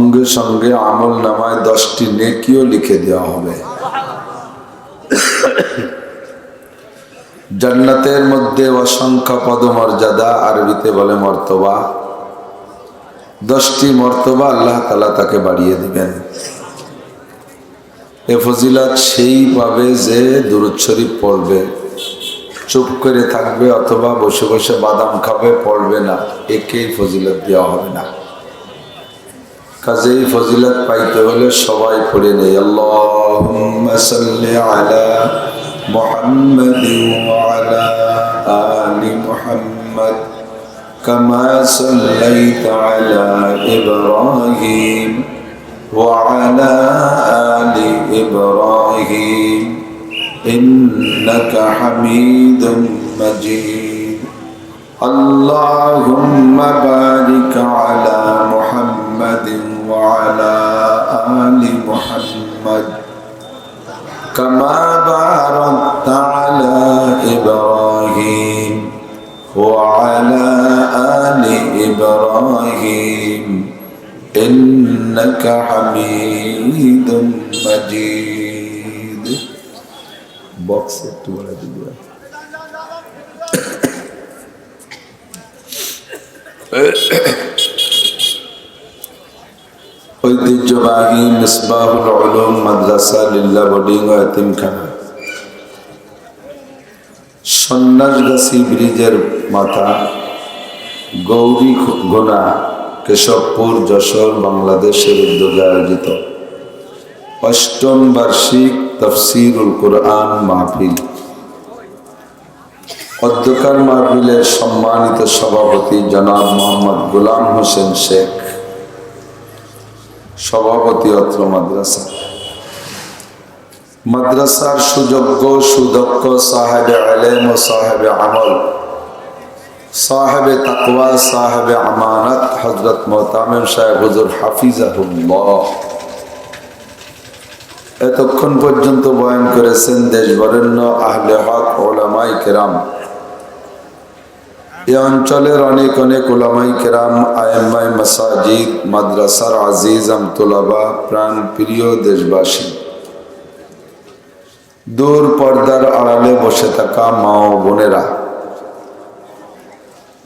সঙ্গে সঙ্গে আমল নামায় দশটি নেকিও লিখে দেওয়া হবে। জান্নাতের মধ্যে অসংখ্য পদমর্যাদা, আরবিতে বলে মর্তবা। দশটি মর্তবা আল্লাহ তালা তাকে বাড়িয়ে দিবেন। এ ফজিলাত সেই পাবে যে দুরুদ পড়বে। চুপ করে থাকবে অথবা বসে বসে বাদাম খাবে, পড়বে না। একেই ফজিলত দেওয়া হবে না। কাজেই ফজিলত পাইতে হলে সবাই পড়ে নেই আল্লাহুম্মা সাল্লি আলা মুহাম্মাদ ওয়া আলা আলি মুহাম্মাদ كما صليت على إبراهيم وعلى آل إبراهيم إنك حميد مجيد اللهم بارك على محمد وعلى آل محمد كما باركت على إبراهيم وعلى آل إبراهيم إنك حميد مجيد بوكس Eh الوالد ঐতিহ্যবাহী মিসবাহুল উলুম মাদ্রাসা লিল্লা বোর্ডিং ও এতিমখানা। সন্ন্যাসগাছি ব্রিজের মাথা, গৌরী গোনা কেশবপুর, যশোর, বাংলাদেশের উদ্যোগে আয়োজিত। অষ্টম বার্ষিক তফসিরুল কোরআন মাহফিল। অধ্যকার মাহফিলের সম্মানিত সভাপতি জনাব মোহাম্মদ গোলাম হোসেন শেখ। সভাপতি অত্র মাদ্রাসা। মাদ্রাসার সুযোগ্য সুদক্ষ সাহেবে আলেম ও সাহেবে আমল। সাহেবে তাকওয়া, সাহেবে আমানত হজরত মোহতামের সাহেব হুজুর হাফিজাহুল্লাহ। এতক্ষণ পর্যন্ত বয়ান করেছেন দেশ বরেণ্য আহলে হক ওলামাই কেরাম। এ অঞ্চলের অনেক অনেক ওলামাই কেরাম আয়াম্মাই মাসাজিদ, মাদ্রাসার আজিজ আমতুলাবা প্রাণ প্রিয় দেশবাসী। দূর পর্দার আড়ালে বসে থাকা মা ও বোনেরা,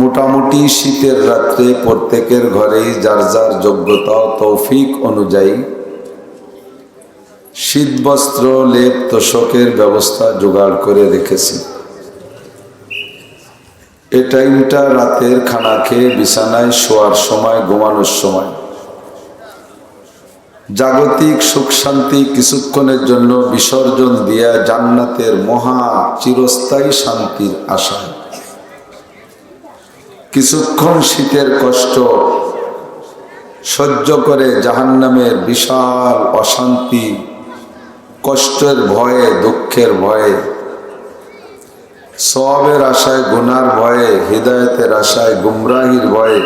মোটামুটি শীতের রাত্রে প্রত্যেকের ঘরেই যার যার যোগ্যতা, তৌফিক অনুযায়ী শীতবস্ত্র, লেপ, তোষকের ব্যবস্থা জোগাড় করে রেখেছি। এ টাইমটা রাতের খানা খেয়ে বিছানায় শোয়ার সময়, ঘুমানোর সময়। জাগতিক সুখ শান্তি কিছুক্ষণের জন্য বিসর্জন দিয়া জান্নাতের মহা চিরস্থায়ী শান্তির আশায়। কিছুক্ষণ শীতের কষ্ট সহ্য করে জাহান্নামের বিশাল অশান্তি, কষ্টের ভয়ে, দুঃখের ভয়ে সবের আশায়, গুনার ভয়ে, হৃদয়তের আশায়, গুমরাহির ভয়ে।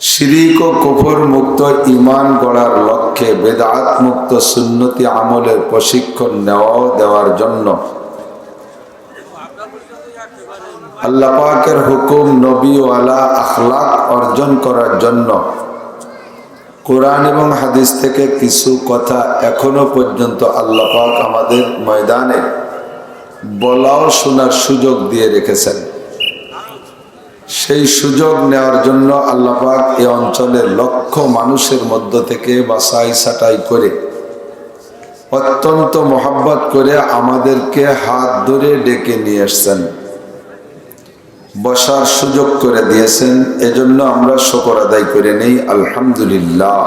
শিরিক ও কুফর মুক্ত ইমান গড়ার লক্ষ্যে বেদাত মুক্ত সুন্নতি আমলের প্রশিক্ষণ নেওয়াও দেওয়ার জন্য। আল্লাহ পাকের হুকুম নবীওয়ালা আখলাক অর্জন করার জন্য। কোরআন এবং হাদিস থেকে কিছু কথা এখনও পর্যন্ত আল্লাহ পাক আমাদের ময়দানে বলাও, শোনার সুযোগ দিয়ে রেখেছেন। সেই সুযোগ নেওয়ার জন্য আল্লাপাক এ অঞ্চলের লক্ষ মানুষের মধ্য থেকে বাসাই সাটাই করে, অত্যন্ত মোহাব্বত করে আমাদেরকে হাত ধরে ডেকে নিয়ে এসছেন। বসার সুযোগ করে দিয়েছেন, এজন্য আমরা শকর আদায় করে নেই, আলহামদুলিল্লাহ।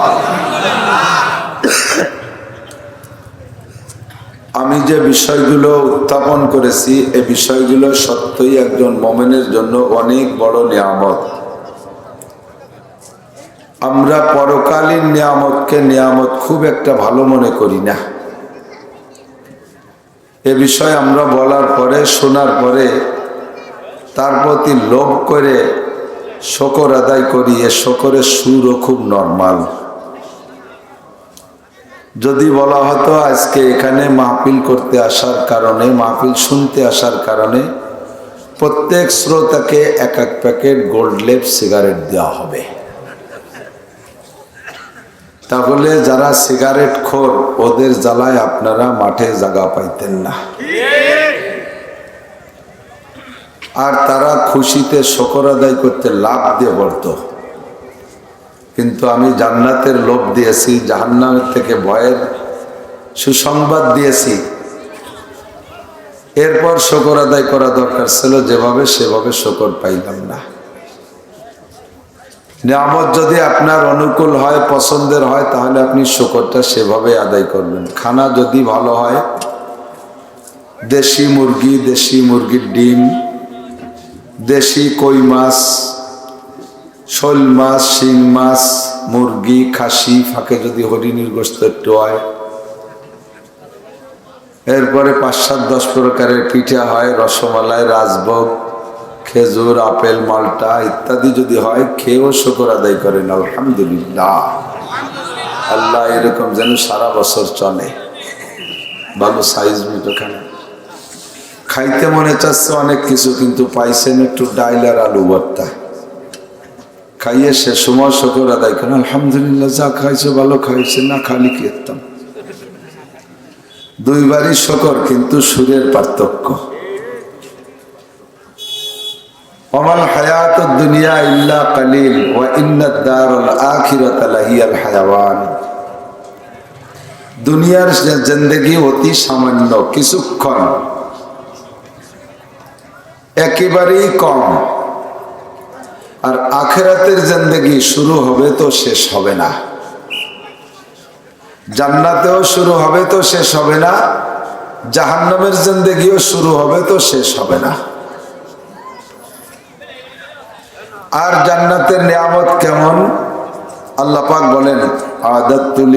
আমি যে বিষয়গুলো উত্থাপন করেছি, এ বিষয়গুলো সত্যই একজন মোমেনের জন্য অনেক বড় নিয়ামত। আমরা পরকালীন নিয়ামতকে নিয়ামত খুব একটা ভালো মনে করি না। এ বিষয়ে আমরা বলার পরে, শোনার পরে, তার প্রতি লোভ করে শকর আদায় করি, এ শকরের সুরও খুব নর্মাল। যদি বলা হতো আজকে এখানে মাহফিল করতে আসার কারণে, মাহফিল শুনতে আসার কারণে, প্রত্যেক শ্রোতাকে এক এক প্যাকেট গোল্ড লেপ সিগারেট দেওয়া হবে। তাহলে যারা সিগারেট খোর, ওদের জ্বালায় আপনারা মাঠে জায়গা পাইতেন না। আর তারা খুশিতে শকর আদায় করতে লাভ দিয়ে পড়ত কিন্তু আমি জান্নাতের লোভ দিয়েছি জাহান্নামের থেকে ভয়ের সুসংবাদ দিয়েছি। এরপর শকর আদায় করা দরকার ছিল, যেভাবে সেভাবে শকর পাইলাম না। নিয়ামত যদি আপনার অনুকূল হয়, পছন্দের হয়, তাহলে আপনি শকরটা সেভাবে আদায় করবেন। খানা যদি ভালো হয়, দেশি মুরগি, দেশি মুরগির ডিম, দেশি কই মাছ শোল মাছ, শিং মাছ, মুরগি, খাসি ফাঁকে যদি হরিণীর গোস্ত একটু হয়। এরপরে পাঁচ সাত দশ প্রকারের পিঠা হয়, রসমালাই, রাজভোগ, খেজুর, আপেল, মালটা ইত্যাদি যদি হয়, খেয়েও শুকর আদায় করেন, আলহামদুলিল্লাহ। আল্লাহ এরকম যেন সারা বছর চলে। ভালো সাইজ মিট ওখানে খাইতে মনে চাচ্ছে অনেক কিছু, কিন্তু পাইছেন একটু ডাইল আর আলু ভর্তা। খাইয়ে সে সময় শুকর আদায় করেন, আলহামদুলিল্লাহ, যা খাইছে ভালো খাইছে না খালি খেতাম দুইবারই শকর কিন্তু সুরের পার্থক্য। অমাল দুনিয়া লাহিয়াল দুনিয়ার অতি সামান্য, কিছুক্ষণ। একেবারেই কম। আর আখেরাতের জিন্দেগি শুরু হবে তো শেষ হবে না। জান্নাতেও শুরু হবে তো শেষ হবে না। জাহান্নামের জিন্দেগিও শুরু হবে তো শেষ হবে না। আর জান্নাতের নিয়ামত কেমন? আল্লাহ পাক বলেন আদাতুল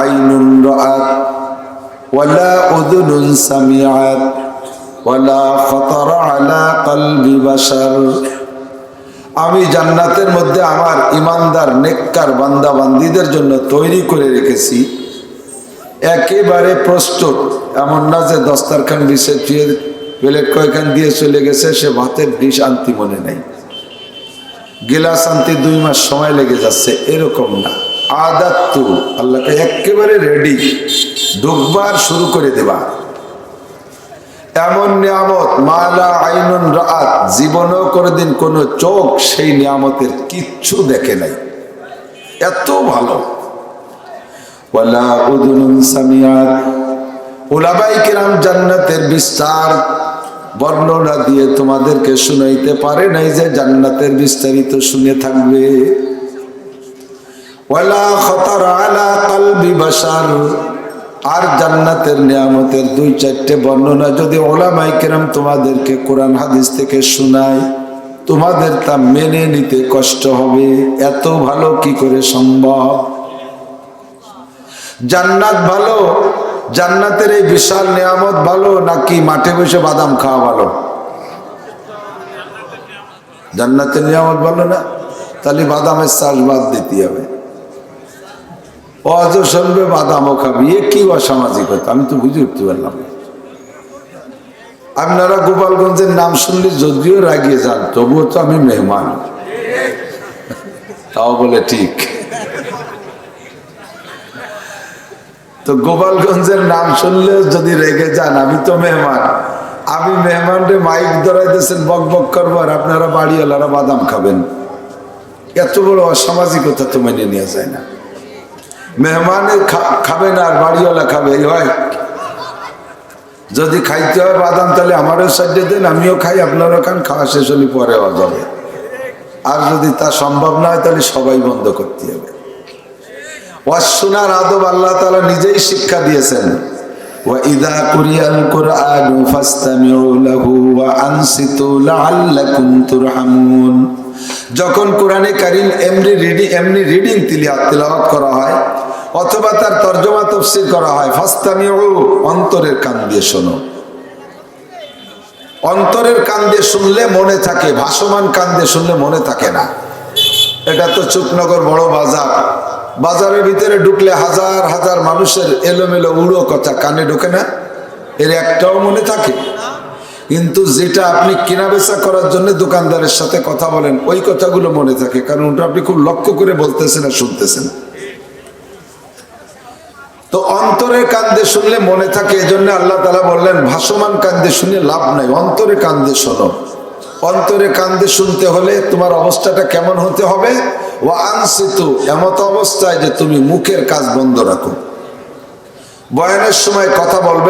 আইনুন রাআত ওয়ালা ওয়ালা খাতারা আলা কলবি বাশার। আমি জান্নাতের মধ্যে আমার ইমানদার, নেককার বান্দা বান্দিদের জন্য তৈরি করে রেখেছি। একেবারে প্রস্তুত। এমন না যে দস্তারখান বিছে চুয়ে প্লেট কয়খান দিয়ে চলে গেছে, সে ভাতের ডিশ আনতি মনে নেই। গিলাস আনতে দুই মাস সময় লেগে যাচ্ছে, এরকম না। আদাত্তু আল্লাহকে একেবারে রেডি ঢুকবার শুরু করে দেবা। এমন নিয়ামত মালা আইনুন রাত জীবনেও কোনোদিন কোনো চোখ সেই নিয়ামতের কিচ্ছু দেখে নাই। এত ভালো। উলামাই কিরাম জান্নাতের বিস্তার বর্ণনা দিয়ে তোমাদেরকে শুনাইতে পারে নাই যে জান্নাতের বিস্তারিত শুনে থাকবে। ওয়ালা খতার আলা কালবি বাশার। আর জান্নাতের নিয়ামতের দুই চারটে বর্ণনা যদি ওলামাই কেরাম তোমাদেরকে কোরআন হাদিস থেকে শোনায়, তোমাদের তা মেনে নিতে কষ্ট হবে। এত ভালো কি করে সম্ভব? জান্নাত ভালো? জান্নাতের এই বিশাল নিয়ামত ভালো নাকি মাঠে বসে বাদাম খাওয়া ভালো? জান্নাতের নিয়ামত ভালো না? তাহলে বাদামের চাষ বাদ দিতে হবে। অজ শুনবে বাদামও খাবি এ কি অসামাজিকতা? আমি তো বুঝে উঠতে পারলাম আপনারা গোপালগঞ্জের নাম শুনলে যদিও রাগিয়ে যান, তবুও তো আমি মেহমান। তাও বলে ঠিক। তো গোপালগঞ্জের নাম শুনলে যদি রেগে যান, আমি তো মেহমান। আমি মেহমানরে মাইক ধরাইতেছেন বক বক করব, আর আপনারা বাড়িওয়ালারা বাদাম খাবেন। এত বড় অসামাজিকতা তো মেনে নেওয়া যায় না। মেহমানে খাবে না আর বাড়িওয়ালা খাবে এই হয় যদি খাইতে হয় বাদাম তাহলে আমারও সাইডে দেন আমিও খাই আপনারও খান খাওয়া শেষ হলে পরে হওয়া যাবে আর যদি তা সম্ভব না হয় তাহলে সবাই বন্ধ করতে হবে ওয়াসুনার আদব আল্লাহ তালা নিজেই শিক্ষা দিয়েছেন وإذا قرئ القرآن فاستمعوا له وأنصتوا لعلكم ترحمون যখন কোরআনে কারিম এমনি রিডিং এমনি রিডিং তিলাওয়াত করা হয় অথবা তার তর্জমা তফসির করা হয়। ফাস্তামিউ অন্তরের কান দিয়ে শোনো। অন্তরের কান দিয়ে শুনলে মনে থাকে, ভাসমান কান দিয়ে শুনলে মনে থাকে না। এটা তো চুকনগর বড় বাজার। বাজারের ভিতরে ঢুকলে হাজার হাজার মানুষের এলোমেলো উড়ো কথা কানে ঢুকে না। এর একটাও মনে থাকে। কিন্তু যেটা আপনি কেনা বেচা করার জন্য দোকানদারের সাথে কথা বলেন, ওই কথাগুলো মনে থাকে। কারণ ওটা আপনি খুব লক্ষ্য করে বলতেছেন আর শুনতেছেন। তো অন্তরে কান্দে শুনলে মনে থাকে, এজন্য আল্লাহ তালা বললেন, ভাসমান কান্দে শুনে লাভ নাই, অন্তরে কান্দে শোনো। অন্তরে কান্দে শুনতে হলে তোমার অবস্থাটা কেমন হতে হবে? ও আনসিতু, এমত অবস্থায় যে তুমি মুখের কাজ বন্ধ রাখো। বয়ানের সময় কথা বলবে